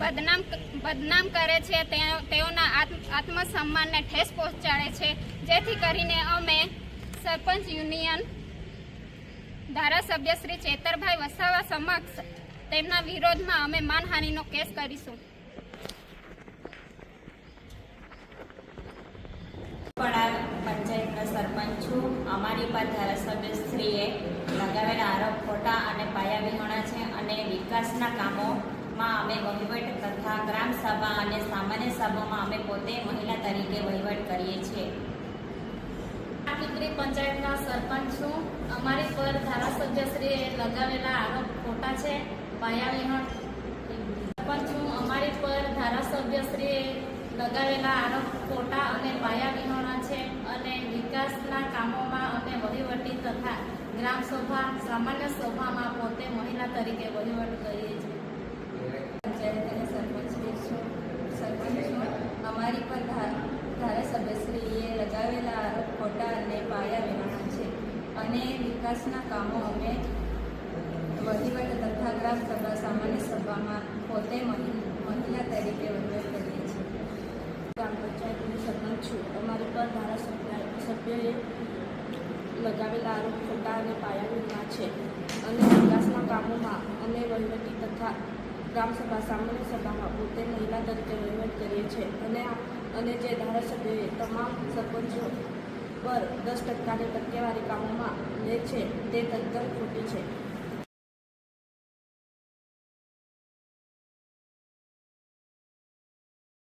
બદનામ બદનામ કરે છે તેઓના આત્મ, આત્મસન્માનને ઠેસ પહોંચાડે છે. જેથી કરીને અમે સરપંચ યુનિયન ધારાસભ્ય શ્રી ચેતરભાઈ વસાવા સમક્ષ તેમના વિરોધમાં અમે માનહાનિનો કેસ કરીશું. પંચાયતના સરપંચ છું. અમારી પર ધારાસભ્ય શ્રીએ લગાવેલા આરોપ ખોટા અને પાયાવિહોણા છે અને વિકાસના કામોમાં અમે વહીવટ તથા ગ્રામ સભા અને સામાન્ય સભામાં અમે પોતે મહિલા તરીકે વહીવટ કરીએ છીએ. ટીકરી પંચાયતના સરપંચ છું. અમારી પર ધારાસભ્યશ્રીએ લગાવેલા આરોપ ખોટા છે. પાયાવિહોણ સરપંચ છું. અમારી પર ધારાસભ્યશ્રીએ લગાવેલા આરોપ ખોટા અને પાયાવિહોણા છે અને વિકાસના કામોમાં અમે વહીવટી તથા ગ્રામ સભા સામાન્ય સભામાં પોતે મહિલા તરીકે વહીવટ કરીએ છીએ પંચાયતના સરપંચશ્રી છું સરપંચ છું અમારી પર ધા- ધારાસભ્યશ્રીએ લગાવેલા આરોપ ખોટા અને પાયા વિના છે અને વિકાસના કામો અમે વહીવટ તથા ગ્રામ સભા, સામાન્ય સભામાં પોતે મહિલા તરીકે વહીવટ કરીએ છીએ. ગ્રામ પંચાયતની સરપંચ છું. અમારી પર ધારાસભ્ય, સભ્યએ લગાવેલા આરોપ ખોટા અને પાયાના છે. અને વિકાસના કામોમાં અમે વહીવટી તથા ગ્રામસભા સામાન્ય સભામાં પોતે મહિલા તરીકે વહીવટ કરીએ છીએ. અને અને જે ધારાસભ્યોએ તમામ સરપંચો પર દસ ટકાની ટકેવારી કામોમાં લે છે તે તદ્દન ખોટી છે.